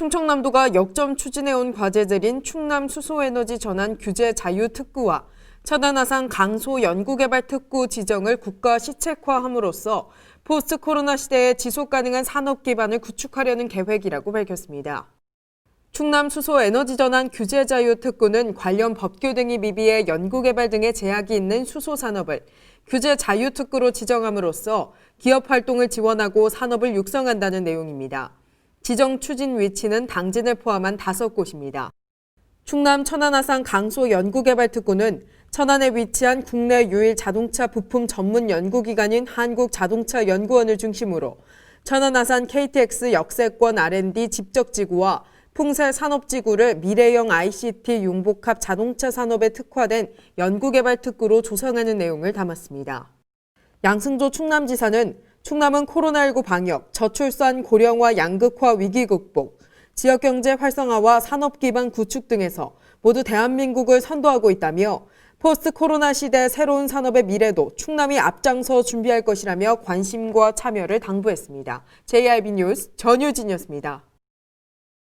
충청남도가 역점 추진해온 과제들인 충남 수소에너지 전환 규제 자유 특구와 천안아산 강소 연구개발 특구 지정을 국가 시책화함으로써 포스트 코로나 시대에 지속 가능한 산업 기반을 구축하려는 계획이라고 밝혔습니다. 충남 수소 에너지 전환 규제 자유 특구는 관련 법규 등이 미비해 연구 개발 등의 제약이 있는 수소 산업을 규제 자유 특구로 지정함으로써 기업 활동을 지원하고 산업을 육성한다는 내용입니다. 지정 추진 위치는 당진을 포함한 다섯 곳입니다. 충남 천안아산 강소 연구개발특구는 천안에 위치한 국내 유일 자동차 부품 전문 연구기관인 한국자동차연구원을 중심으로 천안아산 KTX 역세권 R&D 집적지구와 풍살 산업지구를 미래형 ICT 융복합 자동차 산업에 특화된 연구개발특구로 조성하는 내용을 담았습니다. 양승조 충남지사는 충남은 코로나19 방역, 저출산 고령화 양극화 위기 극복, 지역경제 활성화와 산업 기반 구축 등에서 모두 대한민국을 선도하고 있다며 포스트 코로나 시대 새로운 산업의 미래도 충남이 앞장서 준비할 것이라며 관심과 참여를 당부했습니다. JIB 뉴스 전유진이었습니다.